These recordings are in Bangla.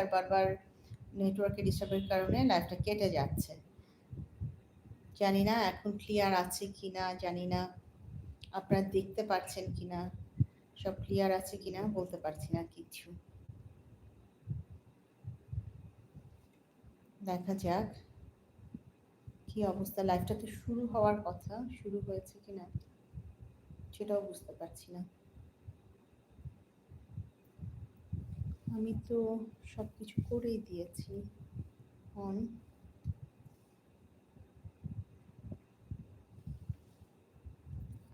আর বারবার নেটওয়ার্কের ডিস্টার্বের কারণে লাইফটা কেটে যাচ্ছে। জানি না এখন ক্লিয়ার আছে কিনা, জানি না আপনারা দেখতে পাচ্ছেন কি না সব ক্লিয়ার আছে কিনা বলতে পারছি না কিছু। দেখা যাক কি অবস্থা লাইফটা তো শুরু হওয়ার কথা, শুরু হয়েছে কি না সেটাও বুঝতে পারছি না। আমি তো সব কিছু করেই দিয়েছি, অন।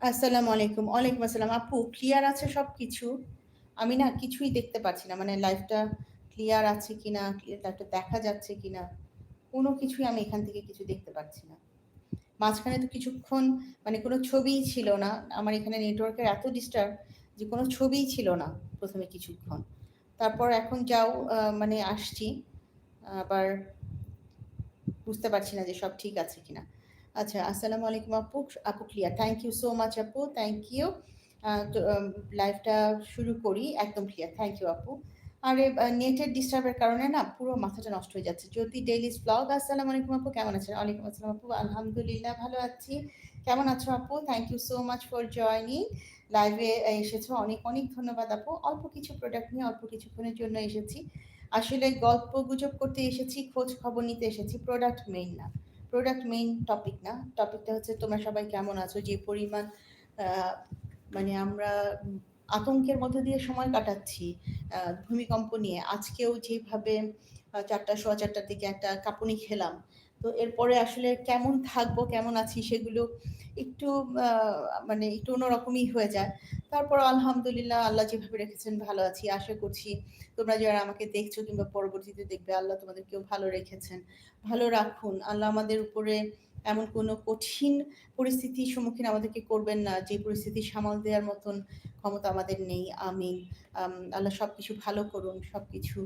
আসসালামু আলাইকুম। ওয়ালাইকুম আসসালাম। আপু ক্লিয়ার আছে সব কিছু আমি না কিছুই দেখতে পাচ্ছি না। মানে লাইফটা ক্লিয়ার আছে কি না লাইফটা দেখা যাচ্ছে কি না কোনো কিছুই আমি এখান থেকে কিছু দেখতে পাচ্ছি না। মাঝখানে তো কিছুক্ষণ মানে কোনো ছবিই ছিল না। আমার এখানে নেটওয়ার্কের এত ডিস্টার্ব যে কোনো ছবিই ছিল না প্রথমে কিছুক্ষণ। তারপর এখন যাও মানে আসছি। আবার বুঝতে পারছি না যে সব ঠিক আছে কিনা। আচ্ছা আসসালামু আলাইকুম আপু আপু clear? Thank you so much আপু থ্যাংক ইউ লাইভটা শুরু করি, একদম ক্লিয়ার থ্যাংক ইউ আপু। আর নেটের ডিস্টার্বের কারণে না পুরো মাথাটা নষ্ট হয়ে যাচ্ছে। যদি ডেইলিস ব্লগ আসসালামু আলাইকুম আপু, কেমন আছেন? ওয়ালাইকুম আসসালাম আপু, আলহামদুলিল্লাহ ভালো আছি। কেমন আছো আপু? Thank you so much for joining লাইভে এসেছ। অনেক অনেক ধন্যবাদ আপু। অল্প কিছু প্রোডাক্ট নিয়ে অল্প কিছুক্ষণের জন্য এসেছি। আসলে গল্প গুজব করতে এসেছি, খোঁজ খবর নিতে এসেছি। প্রোডাক্ট মেইন না। প্রোডাক্ট মেইন টপিক না। টপিকটা হচ্ছে তোমরা সবাই কেমন আছো? যে পরিমাণ মানে আমরা আতঙ্কের মধ্যে দিয়ে সময় কাটাচ্ছি ভূমিকম্প নিয়ে। আজকেও যেভাবে চারটা, সোয়া চারটার দিকে একটা কাঁপুনি খেলাম। তো এরপরে আসলে কেমন থাকব, কেমন আছি সেগুলো একটু মানে একটু অন্যরকমই হয়ে যায়। তারপর আলহামদুলিল্লাহ আল্লাহ যেভাবে রেখেছেন ভালো আছি, আশা করছি তোমরা যারা আমাকে দেখছ কিংবা পরবর্তীতে দেখবে, আল্লাহ তোমাদেরকেও ভালো রেখেছেন। ভালো রাখুন। আল্লাহ আমাদের উপরে এমন কোনো কঠিন পরিস্থিতির সম্মুখীন আমাদেরকে করবেন না, যে পরিস্থিতি সামাল দেওয়ার মতন ক্ষমতা আমাদের নেই আমি, আল্লাহ সব কিছু ভালো করুন সব কিছু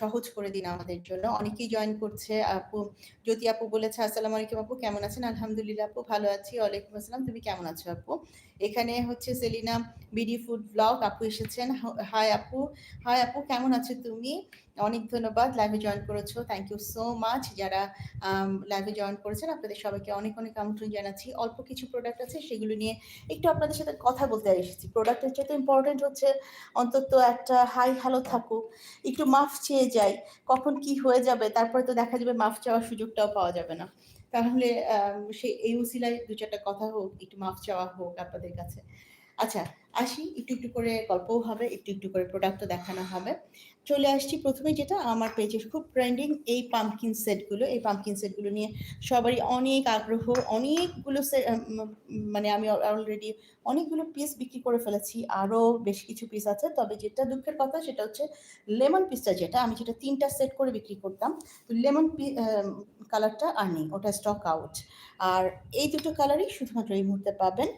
সহজ করে দিন আমাদের জন্য। অনেকেই জয়েন করছে। আপু, জ্যোতি আপু বলেছে, আসসালামু আলাইকুম আপু, কেমন আছেন? আলহামদুলিল্লাহ আপু, ভালো আছি। ওয়ালাইকুম আসসালাম, তুমি কেমন আছো আপু? এখানে হচ্ছে সেলিনা বিডি ফুড ব্লগ আপু এসেছেন। হাই আপু। হাই আপু, কেমন আছো তুমি? অনেক ধন্যবাদ লাইভে জয়েন করেছ থ্যাংক ইউ সো মাচ যারা লাইভে জয়েন করেছেন, আপনাদের সবাইকে অনেক অনেক আমন্ত্রণ জানাচ্ছি। অল্প কিছু প্রোডাক্ট আছে, সেগুলো নিয়ে একটু আপনাদের সাথে কথা বলতে এসেছি। প্রোডাক্টের চেয়ে ইম্পর্টেন্ট হচ্ছে, অন্তত একটা হাই হ্যালো থাকুক, একটু মাফ চেয়ে যাই, কখন কি হয়ে যাবে, তারপরে তো দেখা যাবে মাফ চাওয়ার সুযোগটাও পাওয়া যাবে না। তাহলে সে এই উসিলায় দু চারটা কথা হোক, একটু মাফ চাওয়া হোক আপনাদের কাছে। আচ্ছা আসি। একটু একটু করে গল্পও হবে, একটু একটু করে প্রোডাক্টও দেখানো হবে। চলে আসছি প্রথমে যেটা, আমার পেজে খুব ট্রেন্ডিং এই পাম্পকিন সেটগুলো এই পাম্পকিন সেটগুলো নিয়ে সবারই অনেক আগ্রহ, অনেকগুলো মানে আমি অলরেডি অনেকগুলো পিস বিক্রি করে ফেলেছি আরও বেশ কিছু পিস আছে। তবে যেটা দুঃখের কথা সেটা হচ্ছে লেমন পিসটা যেটা, আমি যেটা তিনটা সেট করে বিক্রি করতাম, তো লেমন পি কালারটা আর নেই, ওটা স্টক আউট আর এই দুটো কালারই শুধুমাত্র এই মুহূর্তে পাবেন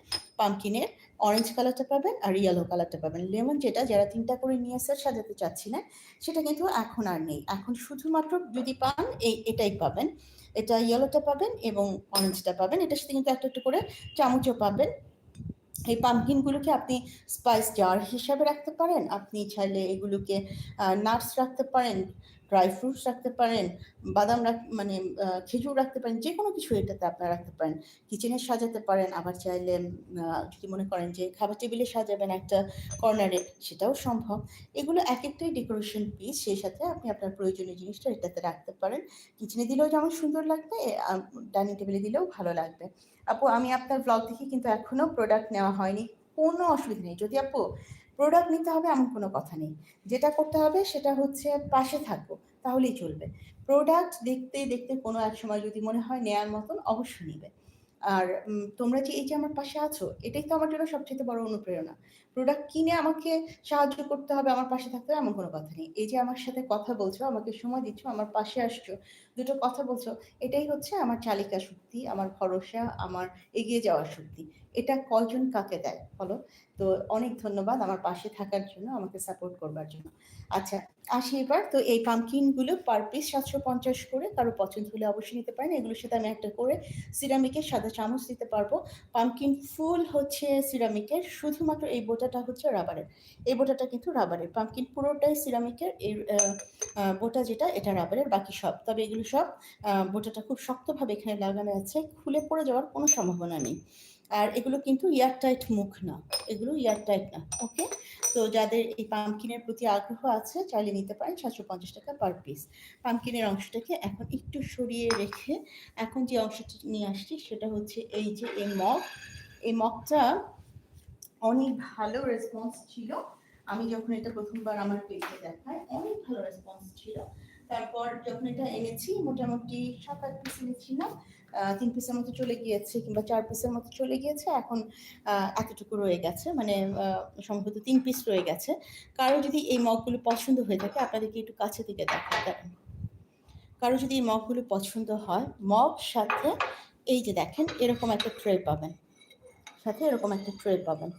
পাম্পকিনের অরেঞ্জ কালারটা পাবেন আর ইয়েলো কালারটা পাবেন। লেমন যেটা, যারা তিনটা করে নিয়ে সেট সাজাতে চাচ্ছিলেন, সেটা কিন্তু এখন আর নেই। এখন শুধুমাত্র যদি পান, এই, এটাই পাবেন। এটা ইয়েলোটা পাবেন এবং অরেঞ্জটা পাবেন। এটার সাথে কিন্তু একটা, একটু করে চামচও পাবেন। এই পাম্পকিনগুলোকে আপনি স্পাইস জার হিসাবে রাখতে পারেন। আপনি চাইলে এগুলোকে নাটস রাখতে পারেন। ড্রাই ফ্রুটস রাখতে পারেন, বাদাম রাখ মানে খেজুর রাখতে পারেন যে কোনো কিছু এটাতে আপনারা রাখতে পারেন। কিচেনে সাজাতে পারেন, আবার চাইলে যদি মনে করেন যে খাবার টেবিলে সাজাবেন একটা কর্নারে, সেটাও সম্ভব। এগুলো এক একটাই ডেকোরেশন পিস, সেই সাথে আপনি আপনার প্রয়োজনীয় জিনিসটা এটাতে রাখতে পারেন। কিচেনে দিলেও যেমন সুন্দর লাগবে ডাইনিং টেবিলে দিলেও ভালো লাগবে। আপু, আমি আপনার ব্লগ দেখে কিন্তু এখনও প্রোডাক্ট নেওয়া হয়নি, কোনো অসুবিধা নেই। যদি আপু প্রোডাক্ট নিতে হবে এমন কোনো কথা নেই। যেটা করতে হবে সেটা হচ্ছে পাশে থাকব, তাহলেই চলবে। প্রোডাক্ট দেখতে দেখতে কোনো এক সময় যদি মনে হয় নেয়ার মতন, অবশ্যই নেবে। আর তোমরা যে এই যে আমার পাশে আছো, এটাই তো আমার জন্য সবচেয়ে বড় অনুপ্রেরণা। প্রোডাক্ট কিনে আমাকে সাহায্য করতে হবে, আমার পাশে থাকতে হবে, এমন কোনো কথা নেই। এই যে আমার সাথে কথা বলছো, আমাকে সময় দিচ্ছ, আমার পাশে আসছো, দুটো কথা বলছো, এটাই হচ্ছে আমার চালিকা শক্তি, আমার ভরসা, আমার এগিয়ে যাওয়ার শক্তি। এটা কয়জন কাকে দেয় বলো? তো অনেক ধন্যবাদ আমার পাশে থাকার জন্য, আমাকে সাপোর্ট করবার জন্য। আচ্ছা আসি এবার। তো এই পামকিনগুলো পার পিস সাতশো পঞ্চাশ করে, কারও পছন্দ হলে অবশ্যই নিতে পারেন। এগুলোর সাথে আমি একটা করে সিরামিকের সাদা চামচ দিতে পারব। পামকিন ফুল হচ্ছে সিরামিকের শুধুমাত্র এই বোটা বোটাটা হচ্ছে রাবারের। এই বোটাটা কিন্তু রাবারের। পাম্পকিন পুরোটাই সিরামিকের। আহ, বোটা যেটা এটা রাবারের বাকি সব। তবে এগুলো সব বোটাটা খুব শক্তভাবে এখানে লাগানো আছে। খুলে পড়ে যাওয়ার কোনো সম্ভাবনা নেই। আর এগুলো কিন্তু ইয়ার টাইট মুখ না। এগুলো ইয়ার টাইট না ওকে? তো যাদের এই পাম্পকিনের প্রতি আগ্রহ আছে চাইলে নিতে পারেন সাতশো পঞ্চাশ টাকা পার পিস। পাম্পকিনের অংশটাকে এখন একটু সরিয়ে রেখে এখন যে অংশটি নিয়ে আসছি সেটা হচ্ছে এই যে এই মগ। এই মগটা অনেক ভালো রেসপন্স ছিল। আমি যখন এটা প্রথমবার আমার পেজে দেখাই, অনেক ভালো রেসপন্স ছিল। তারপর যখন এটা এনেছি, মোটামুটি সাত আট পিস এনেছিলাম তিন পিসের মতো চলে গিয়েছে কিংবা চার পিসের মতো চলে গিয়েছে। এখন এতটুকু রয়ে গেছে। মানে সম্ভবত তিন পিস রয়ে গেছে। কারও যদি এই মগগুলো পছন্দ হয়ে থাকে, আপনাদেরকে একটু কাছে থেকে দেখা দেন কারও যদি এই মগগুলো পছন্দ হয় মগ সাথে এই যে দেখেন, এরকম একটা ট্রে পাবেন। সাথে এরকম একটা ট্রে পাবেন।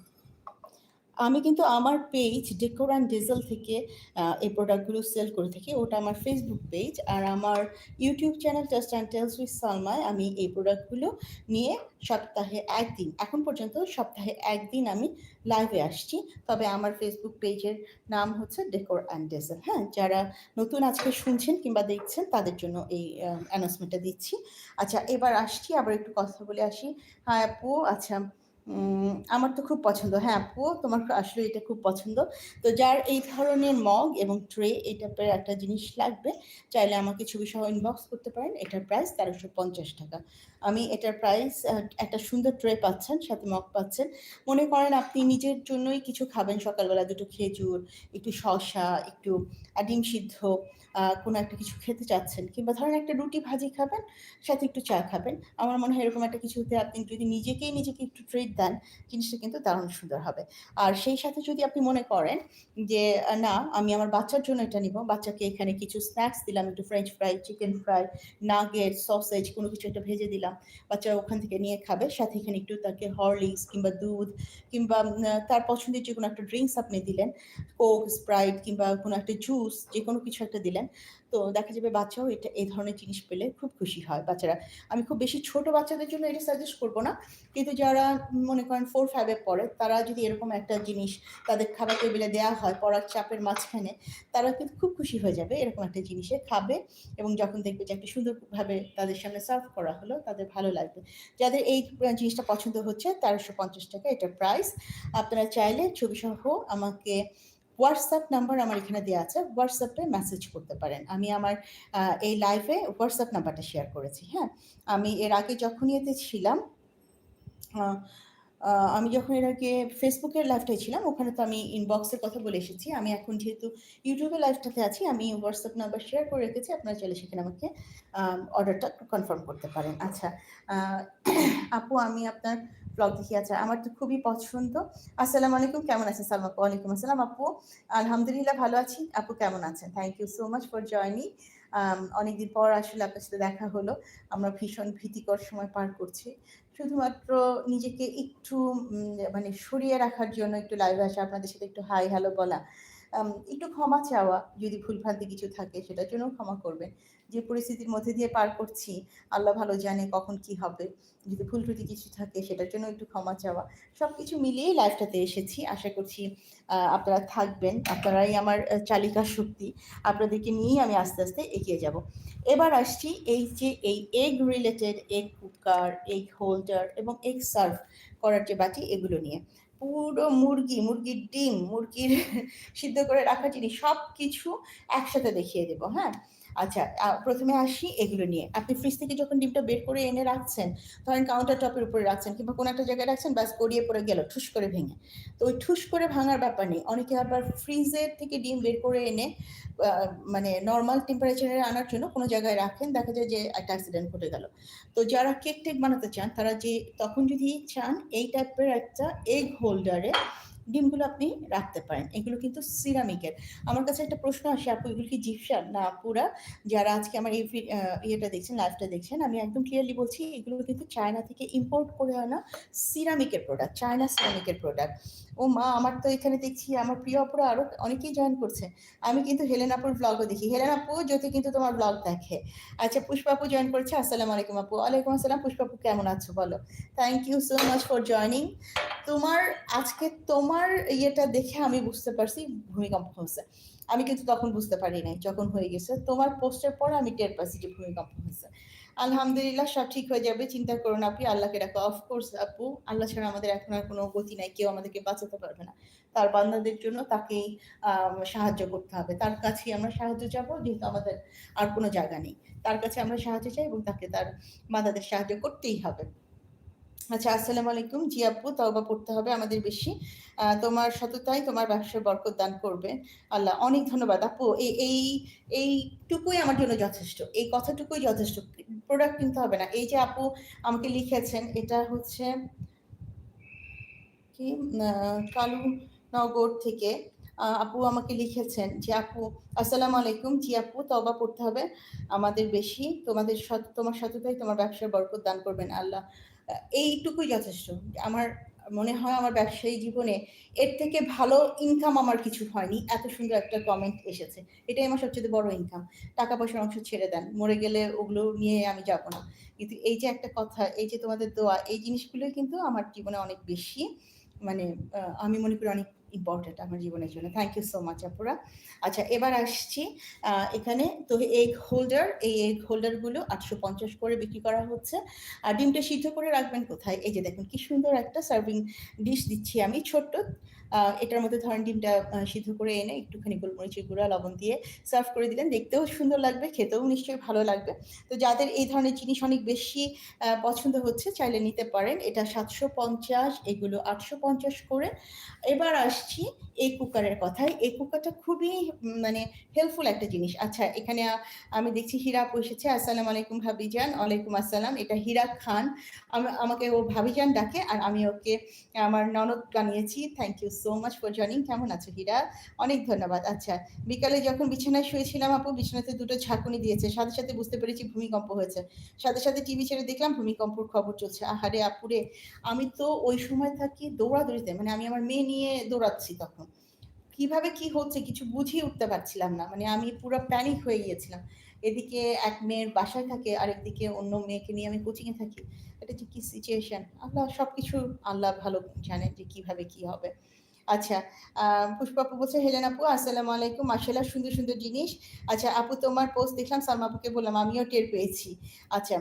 আমি কিন্তু আমার পেজ ডেকোর অ্যান্ড ডিজেল থেকে এই প্রোডাক্টগুলো সেল করে থাকি। ওটা আমার ফেসবুক পেজ আর আমার YouTube channel just and tales with সালমায় আমি এই প্রোডাক্টগুলো নিয়ে সপ্তাহে একদিন, এখন পর্যন্ত সপ্তাহে একদিন আমি লাইভে আসছি। তবে আমার ফেসবুক পেজের নাম হচ্ছে ডেকোর অ্যান্ড ডিজেল হ্যাঁ যারা নতুন আজকে শুনছেন কিংবা দেখছেন, তাদের জন্য এই অ্যানাউন্সমেন্টটা দিচ্ছি। আচ্ছা এবার আসছি, আবার একটু কথা বলে আসি। হ্যাঁ আপু আচ্ছা আমার তো খুব পছন্দ। হ্যাঁ আপু তোমার আসলে এটা খুব পছন্দ। তো যার এই ধরনের মগ এবং ট্রে এই টাইপের একটা জিনিস লাগবে চাইলে আমাকে ছবি সহ ইনবক্স করতে পারেন। এটার প্রাইস তেরোশো পঞ্চাশ টাকা। আমি এটার প্রাইস একটা সুন্দর ট্রে পাচ্ছেন সাথে মগ পাচ্ছেন। মনে করেন আপনি নিজের জন্যই কিছু খাবেন সকালবেলা দুটো খেজুর একটু শসা একটু আহ, ডিম সিদ্ধ। কোনো একটা কিছু খেতে চাচ্ছেন কিংবা ধরেন একটা রুটি ভাজি খাবেন, সাথে একটু চা খাবেন। আমার মনে হয় এরকম একটা কিছুতে আপনি যদি নিজেকেই নিজেকে একটু ট্রিট দেন, জিনিসটা কিন্তু দারুণ সুন্দর হবে। আর সেই সাথে যদি আপনি মনে করেন যে না, আমি আমার বাচ্চার জন্য এটা নিব, বাচ্চাকে এখানে কিছু স্ন্যাক্স দিলাম, একটু French fry chicken fry nugget sausage কোনো কিছু একটা ভেজে দিলাম, বাচ্চা ওখান থেকে নিয়ে খাবে, সাথে এখানে একটু তাকে হরলিক্স কিংবা দুধ কিংবা তার পছন্দের যে কোনো একটা ড্রিঙ্কস আপনি দিলেন কোক স্প্রাইট কিংবা কোনো একটা জুস যে কোনো কিছু একটা দিলেন তো দেখা যাবে বাচ্চাও এটা, এই ধরনের জিনিস পেলে খুব খুশি হয় বাচ্চারা। আমি খুব বেশি ছোট বাচ্চাদের জন্য এটা সাজেস্ট করব না। কিন্তু যারা মনে করেন ফোর ফাইভে পড়ে, তারা যদি এরকম একটা জিনিস তাদের খাবার টেবিলে দেওয়া হয় পড়ার চাপের মাঝখানে, তারা কিন্তু খুব খুশি হয়ে যাবে এরকম একটা জিনিসে খাবে এবং যখন দেখবে যে একটা সুন্দরভাবে তাদের সামনে সার্ভ করা হলো, তাদের ভালো লাগবে। যাদের এই জিনিসটা পছন্দ হচ্ছে, তেরোশো পঞ্চাশ টাকা এটা প্রাইস আপনারা চাইলে ছবি সহ আমাকে হোয়াটসঅ্যাপ নাম্বার আমার এখানে দেওয়া আছে। হোয়াটসঅ্যাপে মেসেজ করতে পারেন। আমি আমার এই লাইভে হোয়াটসঅ্যাপ নাম্বারটা শেয়ার করেছি হ্যাঁ? আমি এর আগে যখনই এতে ছিলাম আমি যখন এর আগে ফেসবুকের লাইভটাই ছিলাম, ওখানে তো আমি ইনবক্সের কথা বলে এসেছি। আমি এখন যেহেতু ইউটিউবের লাইভটাতে আছি, আমি হোয়াটসঅ্যাপ নাম্বার শেয়ার করে রেখেছি। আপনারা চাইলে সেখানে আমাকে অর্ডারটা কনফার্ম করতে পারেন। আচ্ছা আপু, আমি আপনার ব্লগ দেখি আচ্ছা আমার তো খুবই পছন্দ। আসসালামু আলাইকুম, কেমন আছেন সালমা? আপু ওয়ালাইকুম আসসালাম আপু। আলহামদুলিল্লাহ ভালো আছি। আপু কেমন আছেন? Thank you so much for joining অনেকদিন পর আসলে আপনার সাথে দেখা হলো। আমরা ভীষণ ভীতিকর সময় পার করছি। শুধুমাত্র নিজেকে একটু মানে সরিয়ে রাখার জন্য একটু লাইভে আসা, আপনাদের সাথে একটু হাই হ্যালো বলা। একটু ক্ষমা চাওয়া, যদি ভুলভ্রান্তি কিছু থাকে, সেটার জন্য ক্ষমা করবেন। যে পরিস্থিতির মধ্যে দিয়ে পার করছি, আল্লাহ ভালো জানে কখন কি হবে। যদি ভুল ত্রুটি কিছু থাকে, সেটার জন্য একটু ক্ষমা চাওয়া। সব কিছু মিলিয়েই লাইফটাতে এসেছি। আশা করছি আপনারা থাকবেন। আপনারাই আমার চালিকা শক্তি। আপনাদেরকে নিয়েই আমি আস্তে আস্তে এগিয়ে যাব। এবার আসছি এই যে এই egg related egg cooker egg holder এবং এগ সার্ভ করার যে বাটি, এগুলো নিয়ে। পুরো মুরগি, মুরগির ডিম, মুরগির সিদ্ধ করে রাখা জিনিস সব কিছু একসাথে দেখিয়ে দেবো হ্যাঁ? আচ্ছা প্রথমে আসি এগুলো নিয়ে। আপনি ফ্রিজ থেকে যখন ডিমটা বের করে এনে রাখছেন, ধরেন কাউন্টার টপের উপরে রাখছেন কিংবা কোনো একটা জায়গায় রাখছেন, ব্যাস গড়িয়ে পড়ে গেল, ঠুস করে ভেঙে। তো ওই ঠুস করে ভাঙার ব্যাপার নেই। অনেকে আবার ফ্রিজের থেকে ডিম বের করে এনে মানে নর্মাল টেম্পারেচারে আনার জন্য কোনো জায়গায় রাখেন, দেখা যায় যে একটা অ্যাক্সিডেন্ট ঘটে গেল। তো যারা কেক টেক বানাতে চান, তারা যে, তখন যদি চান, এই টাইপের একটা এগ হোল্ডারে ডিমগুলো আপনি রাখতে পারেন। এগুলো কিন্তু সিরামিকের। আমার কাছে একটা প্রশ্ন আসে, আপু, এগুলো কি জিপসার না পুরা যারা আজকে আমার এই ইয়েটা দেখছেন, লাইভটা দেখছেন, আমি একদম ক্লিয়ারলি বলছি, এগুলো কিন্তু চায়না থেকে ইম্পোর্ট করে আনা সিরামিকের প্রোডাক্ট চায়না সিরামিকের প্রোডাক্ট ও মা, আমার তো এখানে দেখছি, আমার প্রিয় অপরা আরও অনেকেই জয়েন করছে। আমি কিন্তু হেলেন আপুর ব্লগও দেখি। হেলেন আপু, যদি কিন্তু তোমার ব্লগ দেখে। আচ্ছা পুষ্পাপু জয়েন করছে, আসসালামু আলাইকুম আপু। ওয়ালাইকুম আসসালাম পুষ্পাপু কেমন আছো বলো? Thank you so much for joining তোমার, আজকে তোমার তোমার ইয়েটা দেখে আমি বুঝতে পারছি ভূমিকম্প হয়েছে। আমি কিন্তু তখন বুঝতে পারি নাই যখন হয়ে গেছে। তোমার পোস্টের পর আমি টের পাচ্ছি যে ভূমিকম্প হয়েছে। আলহামদুলিল্লাহ সব ঠিক হয়ে যাবে, চিন্তা করুন আপনি আল্লাহকে রাখো অফকোর্স আপু, আল্লাহ ছাড়া আমাদের এখন আর কোনো গতি নাই, কেউ আমাদেরকে বাঁচাতে পারবে না। তার বান্দাদের জন্য তাকেই সাহায্য করতে হবে। তার কাছেই আমরা সাহায্য চাবো, যেহেতু আমাদের আর কোনো জায়গা নেই। তার কাছে আমরা সাহায্য চাই এবং তাকে তার বান্দাদের সাহায্য করতেই হবে। আচ্ছা আসসালামু আলাইকুম। জি আপু, তওবা পড়তে হবে আমাদের বেশি। তোমার সততাই তোমার ব্যবসায় বরকত দান করবে। আল্লাহ, অনেক ধন্যবাদ। আপু, এই এই, এইটুকুই আমার জন্য যথেষ্ট। এই কথাটুকুই যথেষ্ট। প্রোডাক্ট কিনতে হবে না। এই যে আপু আমাকে লিখেছেন, এটা হচ্ছে কি? কালু নগর থেকে আপু আমাকে লিখেছেন যে, আপু, আসসালামু আলাইকুম। জি আপু তবা পড়তে হবে আমাদের বেশি। তোমাদের সত, তোমার সততাই তোমার ব্যবসায় বরকত দান করবেন আল্লাহ। এইটুকুই যথেষ্ট। আমার মনে হয় আমার ব্যবসায়ী জীবনে এর থেকে ভালো ইনকাম আমার কিছু হয়নি। এত সুন্দর একটা কমেন্ট এসেছে। এটাই আমার সবচেয়ে বড় ইনকাম টাকা পয়সার অংশ ছেড়ে দেন। মরে গেলে ওগুলো নিয়ে আমি যাব না। কিন্তু এই যে একটা কথা, এই যে তোমাদের দোয়া, এই জিনিসগুলোই কিন্তু আমার জীবনে অনেক বেশি মানে আমি মনে করি অনেক ইম্পর্টেন্ট আমার জীবনের জন্য। থ্যাংক ইউ সো মাচ আপুরা। আচ্ছা এবার আসছি এখানে তো এগ হোল্ডার এই এগ হোল্ডারগুলো আটশো পঞ্চাশ করে বিক্রি করা হচ্ছে। আর ডিমটা সিদ্ধ করে রাখবেন কোথায়? এই যে দেখুন, কি সুন্দর একটা সার্ভিং ডিশ দিচ্ছি আমি, ছোট্ট। এটার মধ্যে ধরেন ডিমটা সিদ্ধ করে এনে একটুখানি গোলমরিচের গুঁড়া, লবণ দিয়ে সার্ভ করে দিলেন। দেখতেও সুন্দর লাগবে, খেতেও নিশ্চয়ই ভালো লাগবে। তো যাদের এই ধরনের জিনিস অনেক বেশি পছন্দ হচ্ছে, চাইলে নিতে পারেন। এটা সাতশো পঞ্চাশ, এগুলো আটশো পঞ্চাশ করে। এবার আসছি, এই কুকারের কথায়। এই কুকারটা খুবই মানে হেল্পফুল একটা জিনিস। আচ্ছা এখানে আমি দেখছি হীরা এসেছে। আসসালামু আলাইকুম ভাবিজান ওয়ালাইকুম আসসালাম। এটা হীরা খান। আমাকে ও ভাবিজান ডাকে আর আমি ওকে, আমার ননদ বানিয়েছি। Thank you so much for joining কেমন আছো হীরা? অনেক ধন্যবাদ। আচ্ছা বিকালে যখন বিছানায় শুয়েছিলাম আপু, বিছানাতে দুটো ঝাঁকুনি দিয়েছে। সাথে সাথে বুঝতে পেরেছি ভূমিকম্প হয়েছে। সাথে সাথে টিভি ছেড়ে দেখলাম ভূমিকম্পর খবর চলছে। আহারে আপুরে আমি তো ওই সময় থাকি দৌড়াদৌড়িতে। মানে আমি আমার মেয়ে নিয়ে দৌড়াচ্ছি তখন। কীভাবে কি হচ্ছে কিছু বুঝিয়ে উঠতে পারছিলাম না। মানে আমি পুরো প্যানিক হয়ে গিয়েছিলাম। এদিকে এক মেয়ের বাসায় থাকে, আরেকদিকে অন্য মেয়েকে নিয়ে আমি কোচিংয়ে থাকি। এটা যে কি সিচুয়েশন আল্লাহ সব কিছু আল্লাহ ভালো জানে যে কীভাবে কি হবে। আচ্ছা পুষ্পাপু বলছে, হেলেন আপু, আসসালামু আলাইকুম। মাসাল্লাহ সুন্দর সুন্দর জিনিস। আচ্ছা আপু, তোমার পোস্ট দেখলাম, সালমা আপুকে বললাম, আমিও টের পেয়েছি। আচ্ছা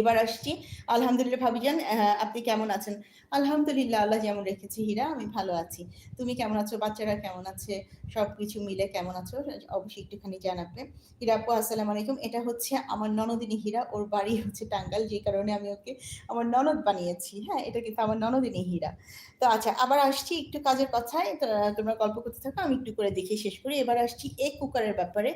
এবার আসছি। আলহামদুলিল্লাহ, ভাবিজান আপনি কেমন আছেন? আলহামদুলিল্লাহ, আল্লাহ যেমন রেখেছি হীরা, আমি ভালো আছি। তুমি কেমন আছো? বাচ্চারা কেমন আছে? সব কিছু মিলে কেমন আছো? অবশ্যই একটুখানি জানাবে হীরা আসসালামু আলাইকুম। এটা হচ্ছে আমার ননদিনী হীরা, ওর বাড়ি হচ্ছে টাঙ্গাল যে কারণে আমি ওকে আমার ননদ বানিয়েছি। হ্যাঁ এটা কিন্তু আমার ননদিনী হীরা। তো আচ্ছা আবার আসছি একটু কাজের কথায় তোমরা গল্প করতে থাকো, আমি একটু করে দেখে শেষ করি। এবার আসছি এক কুকারের ব্যাপারে।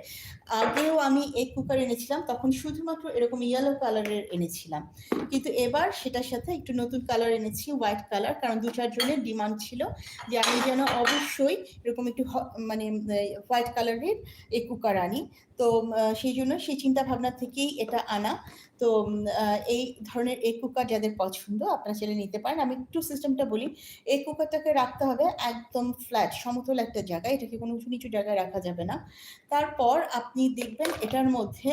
আগেও আমি এক কুকার এনেছিলাম, তখন শুধুমাত্র এরকম ইয়েলো কালারের এনেছিলাম। কিন্তু এবার সেটার সাথে একটু নতুন কালার এনেছি হোয়াইট কালার কারণ দু চারজনের ডিমান্ড ছিল যে আমি যেন অবশ্যই এরকম একটু মানে হোয়াইট কালারের এই কুকার আনি। তো সেই জন্য সেই চিন্তা ভাবনা থেকেই এটা আনা। তো এই ধরনের এই কুকার যাদের পছন্দ, আপনারা ছেলে নিতে পারেন। আমি একটু সিস্টেমটা বলি। এই কুকারটাকে রাখতে হবে একদম ফ্ল্যাট সমতল একটা জায়গায়। এটাকে কোনো উঁচু নিচু জায়গায় রাখা যাবে না। তারপর আপনি দেখবেন এটার মধ্যে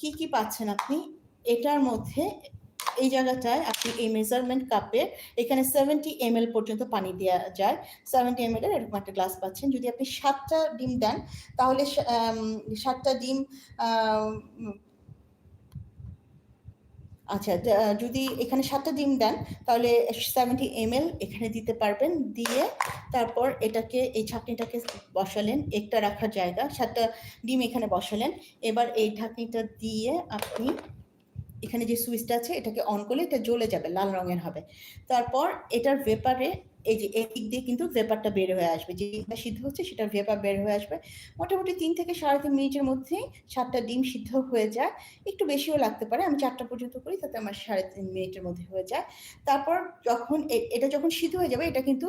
কি কি পাচ্ছেন আপনি? এটার মধ্যে এই জায়গাটায় আপনি এই মেজারমেন্ট কাপে এখানে সেভেন্টি এম পর্যন্ত পানি দেওয়া যায়। সেভেন্টি এম এর এরকম একটা গ্লাস পাচ্ছেন। যদি আপনি সাতটা ডিম দেন, তাহলে সাতটা ডিম আচ্ছা যদি এখানে সাতটা ডিম দেন, তাহলে সেভেন্টি এম এখানে দিতে পারবেন। দিয়ে তারপর এটাকে, এই ছাকনিটাকে বসালেন। একটা রাখার জায়গা, সাতটা ডিম এখানে বসালেন। এবার এই ঢাকনিটা দিয়ে আপনি এখানে যে সুইচটা আছে, এটাকে অন করলে এটা জ্বলে যাবে, লাল রঙের হবে। তারপর এটার ভেপারে এই যে এদিক দিয়ে কিন্তু ভেপারটা বের হয়ে আসবে। যে সিদ্ধ হচ্ছে সেটার ভেপার বের হয়ে আসবে। মোটামুটি তিন থেকে সাড়ে তিন মিনিটের মধ্যেই সাতটা ডিম সিদ্ধ হয়ে যায়। একটু বেশিও লাগতে পারে। আমি চারটা পর্যন্ত করি, তাতে আমার সাড়ে তিন মিনিটের মধ্যে হয়ে যায়। তারপর যখন এটা যখন সিদ্ধ হয়ে যাবে, এটা কিন্তু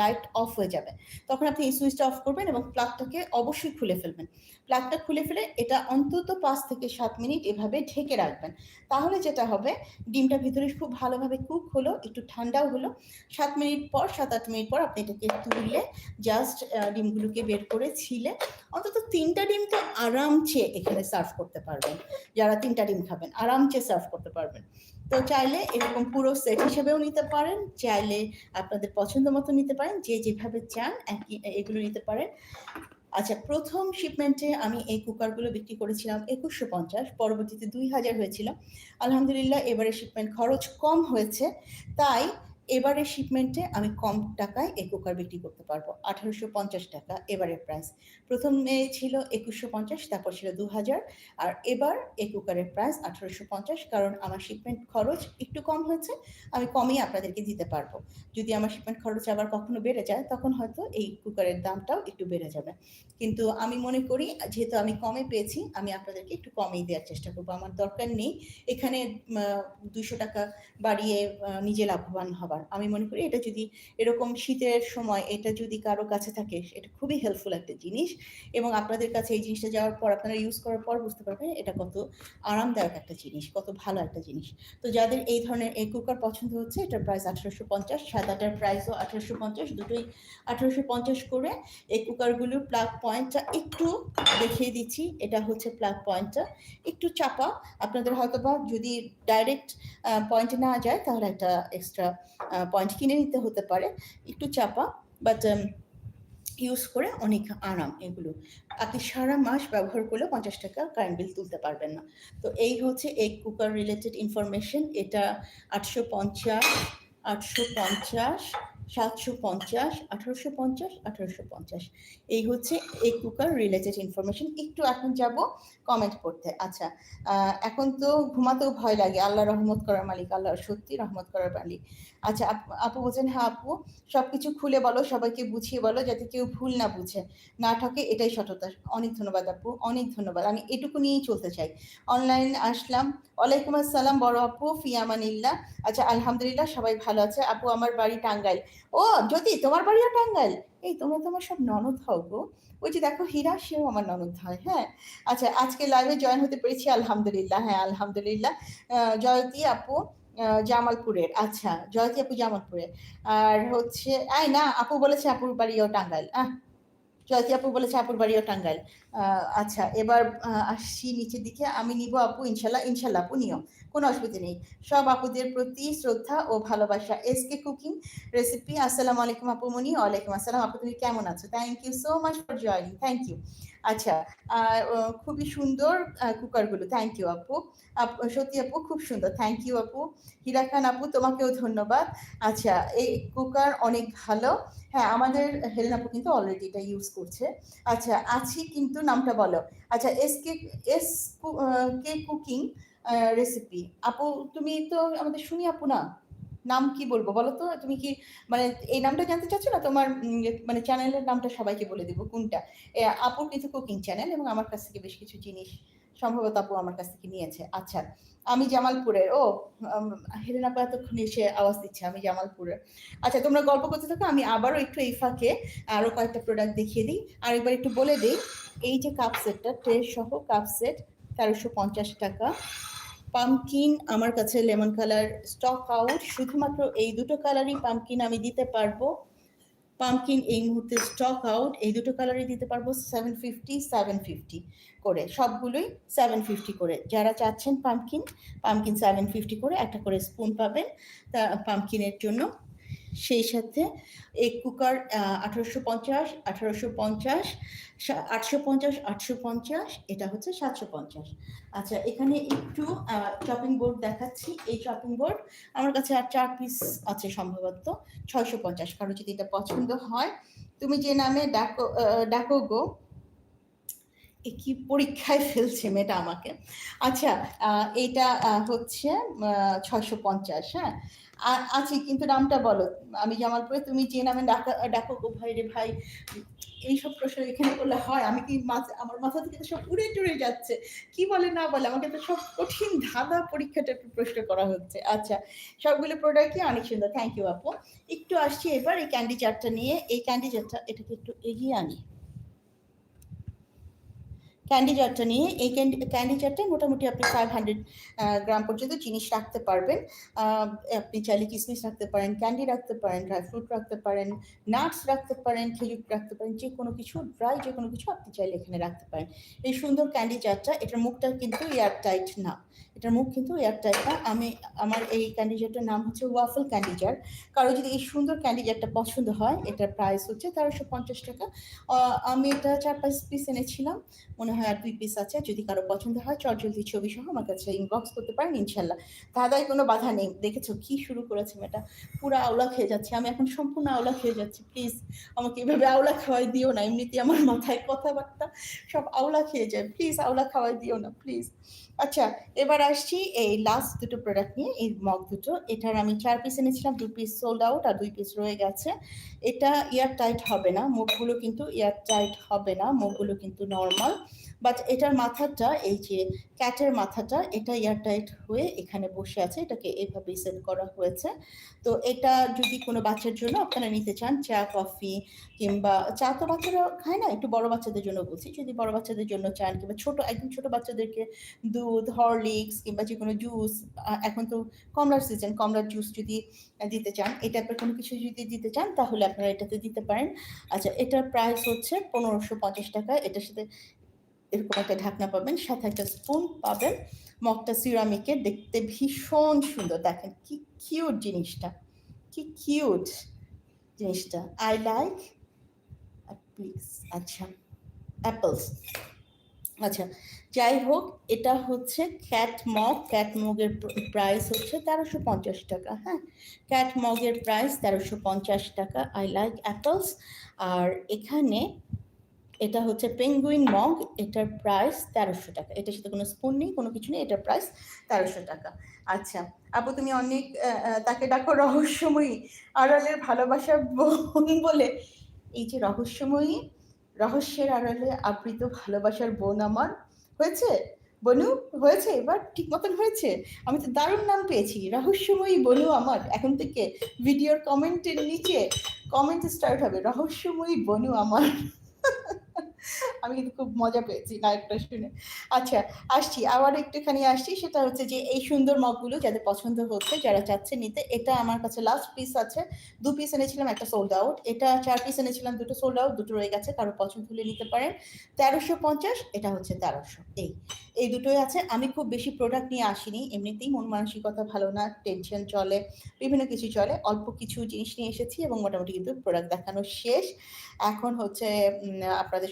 লাইট অফ হয়ে যাবে। তখন আপনি এই সুইচটা অফ করবেন এবং প্লাগটাকে অবশ্যই খুলে ফেলবেন। প্লাগটা খুলে ফেলে এটা অন্তত পাঁচ থেকে সাত মিনিট এভাবে ঢেকে রাখবেন। তাহলে যেটা হবে, ডিমটা ভিতরে খুব ভালোভাবে কুক হলো, একটু ঠান্ডাও হলো। সাত মিনিট পর, সাত আট মিনিট পর আপনি এটাকে তুললে জাস্ট ডিমগুলোকে বের করে ছিলে। অন্তত তিনটা ডিম তো আরামছে এখানে সার্ভ করতে পারবেন। যারা তিনটা ডিম খাবেন আরামছে সার্ভ করতে পারবেন। তো চাইলে এরকম পুরো সেট হিসেবেও নিতে পারেন, চাইলে আপনাদের পছন্দ মতো নিতে পারেন, যে যেভাবে চান এগুলো নিতে পারেন। আচ্ছা প্রথম শিপমেন্টে আমি এই কুকারগুলো বিক্রি করেছিলাম একুশশো পঞ্চাশ, পরবর্তীতে দুই হাজার হয়েছিল। আলহামদুলিল্লাহ, এবারে শিপমেন্ট খরচ কম হয়েছে। তাই এবারে শিপমেন্টে আমি কম টাকায় এই কুকার বিক্রি করতে পারব। আঠারোশো পঞ্চাশ টাকা এবারের প্রাইস প্রথমে ছিল একুশশো পঞ্চাশ, তারপর ছিল দু হাজার আর এবার এই কুকারের প্রাইস আঠারোশো পঞ্চাশ, কারণ আমার শিপমেন্ট খরচ একটু কম হয়েছে, আমি কমই আপনাদেরকে দিতে পারব। যদি আমার শিপমেন্ট খরচ আবার কখনো বেড়ে যায়, তখন হয়তো এই কুকারের দামটাও একটু বেড়ে যাবে। কিন্তু আমি মনে করি, যেহেতু আমি কমে পেয়েছি, আমি আপনাদেরকে একটু কমেই দেওয়ার চেষ্টা করব। আমার দরকার নেই, এখানে দুশো টাকা বাড়িয়ে নিজে লাভবান হবার। আমি মনে করি এটা যদি এরকম শীতের সময় এটা যদি কারও কাছে থাকে, এটা খুবই হেল্পফুল একটা জিনিস এবং আপনাদের কাছে এই জিনিসটা যাওয়ার পর, আপনারা ইউজ করার পর বুঝতে পারবেন এটা কত আরামদায়ক একটা জিনিস, কত ভালো একটা জিনিস। তো যাদের এই ধরনের এই কুকার পছন্দ হচ্ছে, এটার প্রাইস আঠারোশো পঞ্চাশ সাদাটার প্রাইসও আঠারোশো পঞ্চাশ, দুটোই আঠারোশো পঞ্চাশ করে এই কুকারগুলোর প্লাগ পয়েন্টটা একটু দেখিয়ে দিচ্ছি। এটা হচ্ছে প্লাগ পয়েন্টটা একটু চাপা, আপনাদের হয়তো বা যদি ডাইরেক্ট পয়েন্টে না যায়, তাহলে একটা এক্সট্রা পয়েন্ট কিনে নিতে হতে পারে। একটু চাপা বাট ইউজ করে অনেক আরাম এগুলো। আপনি সারা মাস ব্যবহার করলে পঞ্চাশ টাকা কারেন্ট বিল তুলতে পারবেন না। তো এই হচ্ছে এই কুকার রিলেটেড ইনফরমেশন এটা আটশো পঞ্চাশ আটশো পঞ্চাশ সাতশো পঞ্চাশ, আঠারোশো পঞ্চাশ আঠারোশো পঞ্চাশ। এই হচ্ছে এই কুকার রিলেটেড ইনফরমেশন একটু এখন যাব কমেন্ট করতে আচ্ছা এখন তো ঘুমাতেও ভয় লাগে। আল্লাহ রহমত করার মালিক, আল্লাহ সত্যি রহমত করার মালিক। আচ্ছা আপু বলছেন হ্যাঁ আপু সব কিছু খুলে বলো, সবাইকে বুঝিয়ে বলো, যাতে কেউ ভুল না বুঝে। না ঠকে এটাই সততা। অনেক ধন্যবাদ আপু, অনেক ধন্যবাদ। আমি এটুকু নিয়েই চলতে চাই। অনলাইন আসলাম। ওয়ালাইকুম আসসালাম, বড় আপু ফিয়ামানিল্লা আচ্ছা আলহামদুলিল্লাহ, সবাই ভালো আছে। আপু, আমার বাড়ি টাঙ্গাইল। ও যদি তোমার বাড়িও টাঙ্গাইল? এই, তোমরা তোমার সব ননদ হও গো। ওই যে দেখো, হীরা, সেও আমার ননদ হয় হ্যাঁ? আচ্ছা আজকে লাইভে জয়েন হতে পেরেছি, আলহামদুলিল্লাহ হ্যাঁ আলহামদুলিল্লাহ। জয়তী আপু জামালপুরের আচ্ছা জয়তী আপু জামালপুরের। আর হচ্ছে আই না, আপু বলেছে আপুর বাড়িও টাঙ্গাইল, আহ। জয়তী আপু বলেছে আপুর বাড়িও টাঙ্গাইল। আচ্ছা এবার আসছি নিচের দিকে। আমি নিব আপু, ইনশাল্লাহ ইনশাল্লাহ আপু নিও। কোনো অসুবিধা নেই। সব আপুদের প্রতি শ্রদ্ধা ও ভালোবাসা। এস কে কুকিং রেসিপি আসসালামু আলাইকুম আপু মনি। ওয়ালাইকুম আসসালাম। আপু তুমি কেমন আছো? Thank you so much for joining thank you আচ্ছা খুবই সুন্দর কুকারগুলো। থ্যাংক ইউ আপু। সত্যি আপু, খুব সুন্দর। থ্যাংক ইউ আপু। হিরা খান আপু, তোমাকেও ধন্যবাদ। আচ্ছা এই কুকার অনেক ভালো। হ্যাঁ আমাদের হেলেন আপু কিন্তু অলরেডি এটা ইউজ করছে। আচ্ছা আছি কিন্তু নামটা বলো। আচ্ছা S K S K cooking recipe আপু, তুমি তো আমাদের শুনি আপু না? নাম কি বলব বলো তো তুমি কি মানে এই নামটা জানতে চাচ্ছ না? তোমার মানে চ্যানেলের নামটা সবাইকে বলে দেবো কোনটা। আপুর কিন্তু কুকিং চ্যানেল এবং আমার কাছ থেকে বেশ কিছু জিনিস সম্ভবত আপু আমার কাছ থেকে নিয়েছে। আচ্ছা আমি জামালপুরের, ও হেলেন আপা এতক্ষণ এসে আওয়াজ দিচ্ছে, আমি জামালপুরের। আচ্ছা তোমরা গল্প করতে থাকো, আমি আবারও একটু এই ফাঁকে আরও কয়েকটা প্রোডাক্ট দেখিয়ে দিই। আর একবার একটু বলে দিই, এই যে কাপ সেটটা ট্রে সহ কাপ সেট তেরোশো পঞ্চাশ টাকা। পামকিন আমার কাছে লেমন কালার স্টক আউট শুধুমাত্র এই দুটো কালারই পামকিন আমি দিতে পারব। পামকিন এই মুহূর্তে স্টক আউট এই দুটো কালারই দিতে পারব সেভেন ফিফটি সেভেন ফিফটি করে। সবগুলোই সেভেন ফিফটি করে। যারা চাচ্ছেন পামকিন পামকিন সেভেন ফিফটি করে একটা করে স্পুন পাবেন। তা পামকিনের জন্য সেই সাথে এক কুকার আঠারোশো পঞ্চাশ আঠারোশো পঞ্চাশ আটশো পঞ্চাশ আটশো পঞ্চাশ, এটা হচ্ছে সাতশো পঞ্চাশ। আচ্ছা এখানে একটু চপিং বোর্ড দেখাচ্ছি। এই চপিং বোর্ড আমার কাছে আর চার পিস আছে সম্ভবত, ছয়শো পঞ্চাশ। কারও যদি এটা পছন্দ হয়, তুমি যে নামে ডাকো ডাকো গো কি পরীক্ষায় ফেলছে মেয়েটা আমাকে? আচ্ছা এটা হচ্ছে ছয়শো পঞ্চাশ হ্যাঁ? আছে কিন্তু নামটা বলো। আমি জামালপুরে, তুমি যে নামে ডাকা, ডাকো গো ভাই রে ভাই, এইসব প্রশ্ন এখানে করলে হয়। আমি কি আমার মাথা থেকে সব উড়ে টুড়ে যাচ্ছে। কি বলে, না বলে, আমাকে তো সব কঠিন ধাঁধা পরীক্ষাটা একটু প্রশ্ন করা হচ্ছে। আচ্ছা সবগুলো প্রোডাক্টই অনেক সুন্দর। থ্যাংক ইউ আপু। একটু আসছি এবার এই ক্যান্ডি চারটা নিয়ে। এই ক্যান্ডি চারটা এটাকে একটু এগিয়ে আনি। ক্যান্ডি জারটা নিয়ে এই ক্যান্ডি ক্যান্ডি জারটায় মোটামুটি আপনি ফাইভ হান্ড্রেড গ্রাম পর্যন্ত জিনিস রাখতে পারবেন। আপনি চাইলে কিসমিস রাখতে পারেন ক্যান্ডি রাখতে পারেন ড্রাই ফ্রুট রাখতে পারেন নাটস রাখতে পারেন, খেজুর রাখতে পারেন, যে কোনো কিছু ড্রাই যে কোনো কিছু আপনি চাইলে এখানে রাখতে পারেন। এই সুন্দর ক্যান্ডি জারটা এটার মুখটা কিন্তু এয়ার টাইট না। এটার মুখ কিন্তু এয়ার টাইট না। আমি, আমার এই ক্যান্ডি জারটার নাম হচ্ছে ওয়াফল ক্যান্ডি জার কারও যদি এই সুন্দর ক্যান্ডি জারটা পছন্দ হয়, এটার প্রাইস হচ্ছে তেরোশো পঞ্চাশ টাকা। আমি এটা চার পাঁচ পিস এনেছিলাম। মনে হয় আর দুই পিস আছে। যদি কারও পছন্দ হয় চটজলদি ছবি সহ আমার কাছে ইনবক্স করতে পারেন, ইনশাল্লাহ। দাদাই কোনো বাধা নেই। দেখেছ কি শুরু করেছে মেয়েটা? পুরো আওলা খেয়ে যাচ্ছে। আমি এখন সম্পূর্ণ আওলা খেয়ে যাচ্ছি। প্লিজ আমাকে এভাবে আওলা খাওয়াই দিও না। এমনিতে আমার মাথায় কথাবার্তা সব আওলা খেয়ে যায়। প্লিজ আওলা খাওয়াই দিও না। প্লিজ আচ্ছা এবার আসছি এই লাস্ট দুটো প্রোডাক্ট নিয়ে, এই মগ দুটো। এটার আমি চার পিস এনেছিলাম, দু পিস সোল্ড আউট আর দুই পিস রয়ে গেছে। এটা এয়ার টাইট হবে না, মুখগুলো কিন্তু এয়ার টাইট হবে না, মুখগুলো কিন্তু নর্মাল বাট এটার মাথাটা, এই যে ক্যাটের মাথাটা, এটা এয়ারটাইট হয়ে এখানে বসে আছে। এটাকে এইভাবে সেট করা হয়েছে। তো এটা যদি কোনো বাচ্চার জন্য আপনারা নিতে চান, চা কফি কিংবা, চা তো বাচ্চারা খায় না, একটু বড় বাচ্চাদের জন্য বলছি। যদি বড় বাচ্চাদের জন্য চান কিংবা ছোট, একদম ছোট বাচ্চাদেরকে দুধ হরলিক্স কিংবা যে কোনো জুস এখন তো কমলার সিজন কমলার জুস যদি দিতে চান, এই টাইপের কোনো কিছু যদি দিতে চান, তাহলে আপনারা এটাতে দিতে পারেন। আচ্ছা এটার প্রাইস হচ্ছে পনেরোশো পঞ্চাশ টাকা। এটার সাথে এরকম একটা ঢাকনা পাবেন, সাথে একটা স্পুন পাবেন। মগটা সিরামিকে দেখতে ভীষণ সুন্দর। দেখেন কি কিউট জিনিসটা, কি কিউট জিনিসটা। আই লাইক আচ্ছা অ্যাপলস আচ্ছা যাই হোক, এটা হচ্ছে ক্যাট মগ ক্যাট মগের প্রাইস হচ্ছে তেরোশো পঞ্চাশ টাকা হ্যাঁ? ক্যাট মগের প্রাইস তেরোশো পঞ্চাশ টাকা। আই লাইক অ্যাপলস আর এখানে এটা হচ্ছে পেঙ্গুইন মগ এটার প্রাইস তেরোশো টাকা। এটার সাথে কোনো স্পুন নেই, কোনো কিছু নেই, এটার প্রাইস তেরোশো টাকা। আচ্ছা আপু তুমি অনেক তাকে ডাকো রহস্যময়ী, আড়ালের ভালোবাসার বোন বলে। এই যে রহস্যময়ী, রহস্যের আড়ালে আবৃত ভালোবাসার বোন আমার, হয়েছে? বনু, হয়েছে? এবার ঠিক মতন হয়েছে? আমি তো দারুণ নাম পেয়েছি। রহস্যময়ী বনু আমার। এখন থেকে ভিডিওর কমেন্টের নিচে কমেন্ট স্টার্ট হবে। রহস্যময়ী বনু আমার। আমি কিন্তু খুব মজা পেয়েছি নায়কটা শুনে। আচ্ছা আসছি, আবার একটুখানি আসছি, সেটা হচ্ছে যে এই সুন্দর মগগুলো যাদের পছন্দ হচ্ছে, যারা চাচ্ছে নিতে, এটা আমার কাছে লাস্ট পিস আছে। দু পিস এনেছিলাম, একটা সোল্ড আউট এটা চার পিস এনেছিলাম, দুটো সোল্ড আউট দুটো রয়ে গেছে, কারও পছন্দ হলে নিতে পারেন। তেরোশো পঞ্চাশ, এটা হচ্ছে তেরোশো। এই এই দুটোই আছে। আমি খুব বেশি প্রোডাক্ট নিয়ে আসিনি, এমনিতেই মন মানসিকতা ভালো না টেনশন চলে, বিভিন্ন কিছু চলে। অল্প কিছু জিনিস নিয়ে এসেছি এবং মোটামুটি কিন্তু প্রোডাক্ট দেখানো শেষ। এখন হচ্ছে আপনাদের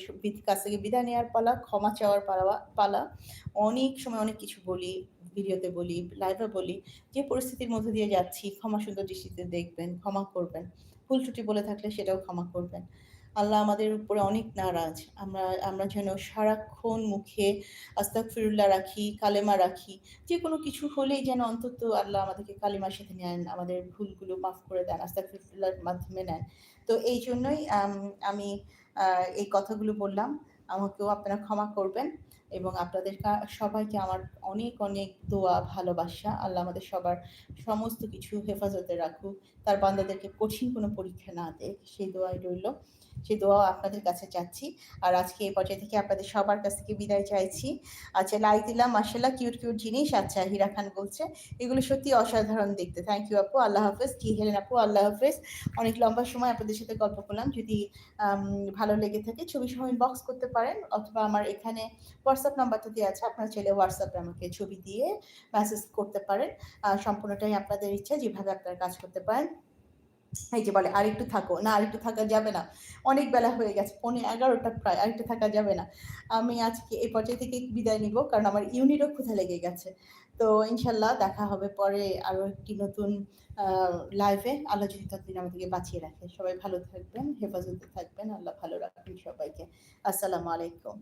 কাছ থেকে বিদায় নেওয়ার পালা, ক্ষমা চাওয়ার পালা পালা। অনেক সময় অনেক কিছু বলি, ভিডিওতে বলি লাইভে বলি, যে পরিস্থিতির মধ্যে দিয়ে যাচ্ছি, ক্ষমা সুন্দর দৃষ্টিতে দেখবেন, ক্ষমা করবেন। ভুল ত্রুটি বলে থাকলে সেটাও ক্ষমা করবেন। আল্লাহ আমাদের উপরে অনেক নারাজ। আমরা আমরা যেন সারাক্ষণ মুখে আস্তাক ফিরুল্লাহ রাখি, কালেমা রাখি। যে কোনো কিছু হলেই যেন অন্তত আল্লাহ আমাদেরকে কালিমার সাথে নেন, আমাদের ভুলগুলো মাফ করে দেন আস্তাক ফিরুল্লাহর মাধ্যমে নেন। তো এই জন্যই আমি এই কথাগুলো বললাম। আমাকেও আপনারা ক্ষমা করবেন। এবং আপনাদের সবাইকে আমার অনেক অনেক দোয়া, ভালোবাসা। আল্লাহ আমাদের সবার সমস্ত কিছু হেফাজতে রাখুক। তার বান্দাদেরকে কঠিন কোনো পরীক্ষা না দেয় সেই দোয়াই রইল। সেই দোয়া আপনাদের কাছে চাচ্ছি। আর আজকে এই পর্যায়ে থেকে আপনাদের সবার কাছ থেকে বিদায় চাইছি। আচ্ছা লাইক দিলাম মার্শাল্লাহ কিউট কিউট জিনিস। আচ্ছা হিরা খান বলছে, এগুলো সত্যি অসাধারণ দেখতে। থ্যাংক ইউ আপু। আল্লাহ হাফেজ। কি হেলেন আপু? আল্লাহ হাফেজ। অনেক লম্বা সময় আপনাদের সাথে গল্প করলাম। যদি ভালো লেগে থাকে, ছবি সহ বক্স করতে পারেন। অথবা আমার এখানে হোয়াটসঅ্যাপ নাম্বারটা দেওয়া আছে, আপনারা চাইলে হোয়াটসঅ্যাপে আমাকে ছবি দিয়ে মেসেজ করতে পারেন। সম্পূর্ণটাই আপনাদের ইচ্ছা, যেভাবে আপনারা কাজ করতে পারেন। এই যে বলে, আরেকটু থাকো। না, আরেকটু থাকা যাবে না। অনেক বেলা হয়ে গেছে, পৌনে এগারোটা প্রায়, আরেকটু থাকা যাবে না। আমি আজকে এই পর্যায়ে থেকে বিদায় নিব, কারণ আমার ইউনিটও ক্ষুধা লেগে গেছে। তো ইনশাল্লাহ দেখা হবে পরে আরও একটি নতুন লাইভে আল্লাহ যদি ততদিন আমাদেরকে বাঁচিয়ে রাখে। সবাই ভালো থাকবেন, হেফাজতে থাকবেন। আল্লাহ ভালো রাখবেন সবাইকে। আসসালামু আলাইকুম।